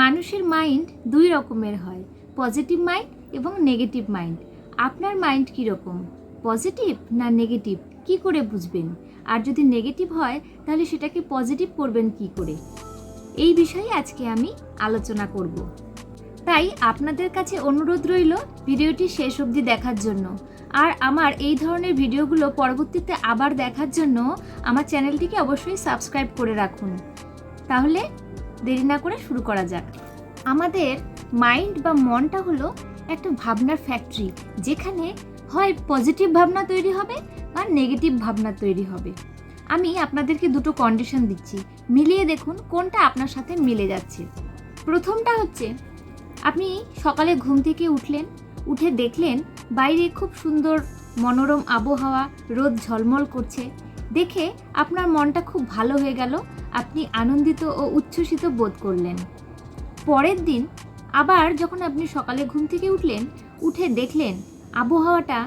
মানুষের মাইন্ড দুই রকমের হয় পজিটিভ মাইন্ড এবং নেগেটিভ মাইন্ড আপনার মাইন্ড কীরকম? পজিটিভ না নেগেটিভ কি করে বুঝবেন? আর যদি নেগেটিভ হয়, তাহলে সেটাকে পজিটিভ করবেন কি করে? এই বিষয়ে আজকে আমি আলোচনা করব। তাই আপনাদের কাছে অনুরোধ রইল ভিডিওটি শেষ অবধি দেখার জন্য। আর আমার এই ধরনের ভিডিওগুলো পরবর্তীতে আবার দেখার জন্য আমার চ্যানেলটিকে অবশ্যই সাবস্ক্রাইব করে রাখুন। তাহলে দেরি না করে শুরু করা যাক। আমাদের মাইন্ড বা মনটা হলো একটা ভাবনার ফ্যাক্টরি যেখানে হয় পজিটিভ ভাবনা তৈরি হবে বা নেগেটিভ ভাবনা তৈরি হবে। আমি আপনাদেরকে দুটো কন্ডিশন দিচ্ছি, মিলিয়ে দেখুন কোনটা আপনার সাথে মিলে যাচ্ছে। প্রথমটা হচ্ছে, আপনি সকালে ঘুম থেকে উঠলেন, উঠে দেখলেন বাইরে খুব সুন্দর মনোরম আবহাওয়া, রোদ ঝলমল করছে, দেখে আপনার মনটা খুব ভালো হয়ে গেল আপনি আনন্দিত ও উচ্ছ্বসিত বোধ করলেন। পরের দিন আবার যখন আপনি সকালে ঘুম থেকে উঠলেন, উঠে দেখলেন আবহাওয়াটা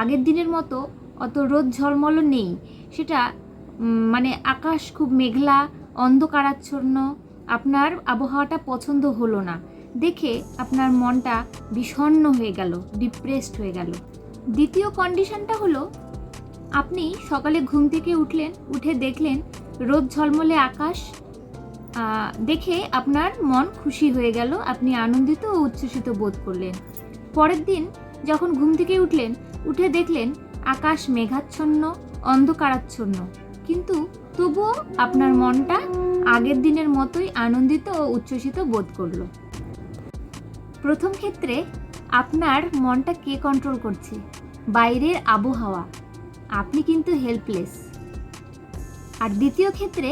আগের দিনের মতো অত রোদ ঝলমলও নেই। সেটা মানে আকাশ খুব মেঘলা, অন্ধকারাচ্ছন্ন, আপনার আবহাওয়াটা পছন্দ হলো না। দেখে আপনার মনটা বিষণ্ণ হয়ে গেল ডিপ্রেসড হয়ে গেল। দ্বিতীয় কন্ডিশনটা হলো, আপনি সকালে ঘুম থেকে উঠলেন, উঠে দেখলেন রোদ ঝলমলে আকাশ দেখে আপনার মন খুশি হয়ে গেল। আপনি আনন্দিত ও উচ্ছ্বসিত বোধ করলেন। পরের দিন যখন ঘুম থেকে উঠলেন, উঠে দেখলেন আকাশ মেঘাচ্ছন্ন, অন্ধকারাচ্ছন্ন। কিন্তু তবুও আপনার মনটা আগের দিনের মতোই আনন্দিত ও উচ্ছ্বসিত বোধ করল। প্রথম ক্ষেত্রে আপনার মনটা কে কন্ট্রোল করছে? বাইরের আবহাওয়া। আপনি কিন্তু হেল্পলেস আর দ্বিতীয় ক্ষেত্রে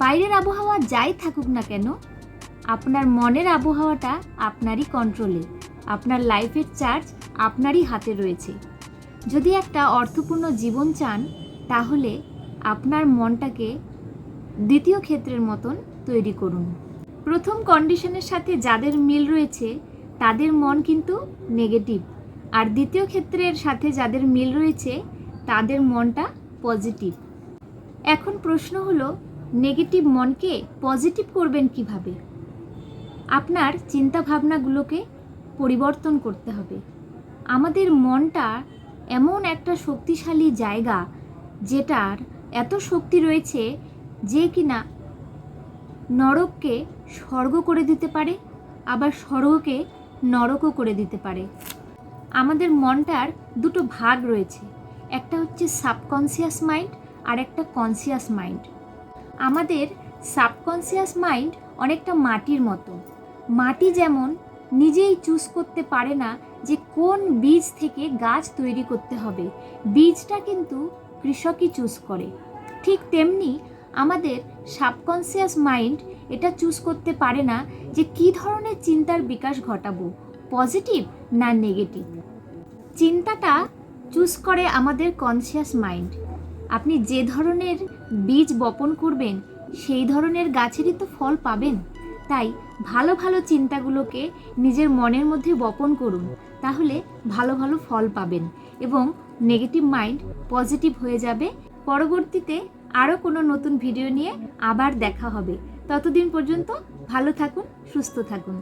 বাইরের আবহাওয়া যাই থাকুক না কেন, আপনার মনের আবহাওয়াটা আপনারই কন্ট্রোলে আপনার লাইফের চার্জ আপনারই হাতে রয়েছে। যদি একটা অর্থপূর্ণ জীবন চান, তাহলে আপনার মনটাকে দ্বিতীয় ক্ষেত্রের মতন তৈরি করুন। প্রথম কন্ডিশনের সাথে যাদের মিল রয়েছে, তাদের মন কিন্তু নেগেটিভ আর দ্বিতীয় ক্ষেত্রের সাথে যাদের মিল রয়েছে, তাদের মনটা পজিটিভ এখন প্রশ্ন হলো নেগেটিভ মনকে পজিটিভ করবেন কীভাবে? আপনার চিন্তা ভাবনাগুলোকে পরিবর্তন করতে হবে। আমাদের মনটা এমন একটা শক্তিশালী জায়গা যেটার এত শক্তি রয়েছে যে কিনা নরককে স্বর্গ করে দিতে পারে, আবার স্বর্গকে নরকও করে দিতে পারে। আমাদের মনটার দুটো ভাগ রয়েছে। একটা হচ্ছে সাবকনসিয়াস মাইন্ড আর একটা কনসিয়াস মাইন্ড আমাদের সাবকনসিয়াস মাইন্ড অনেকটা মাটির মতো। মাটি যেমন নিজেই চুজ করতে পারে না যে কোন বীজ থেকে গাছ তৈরি করতে হবে, বীজটা কিন্তু কৃষকই চুজ করে। ঠিক তেমনি আমাদের সাবকনসিয়াস মাইন্ড এটা চুজ করতে পারে না যে কী ধরনের চিন্তার বিকাশ ঘটাবো পজিটিভ না নেগেটিভ চিন্তাটা চুজ করে আমাদের কনসিয়াস মাইন্ড আপনি যে ধরনের বীজ বপন করবেন, সেই ধরনের গাছেরই তো ফল পাবেন। তাই ভালো ভালো চিন্তাগুলোকে নিজের মনের মধ্যে বপন করুন, তাহলে ভালো ভালো ফল পাবেন এবং নেগেটিভ মাইন্ড পজিটিভ হয়ে যাবে। পরবর্তীতে আরও কোনো নতুন ভিডিও নিয়ে আবার দেখা হবে। ততদিন পর্যন্ত ভালো থাকুন, সুস্থ থাকুন।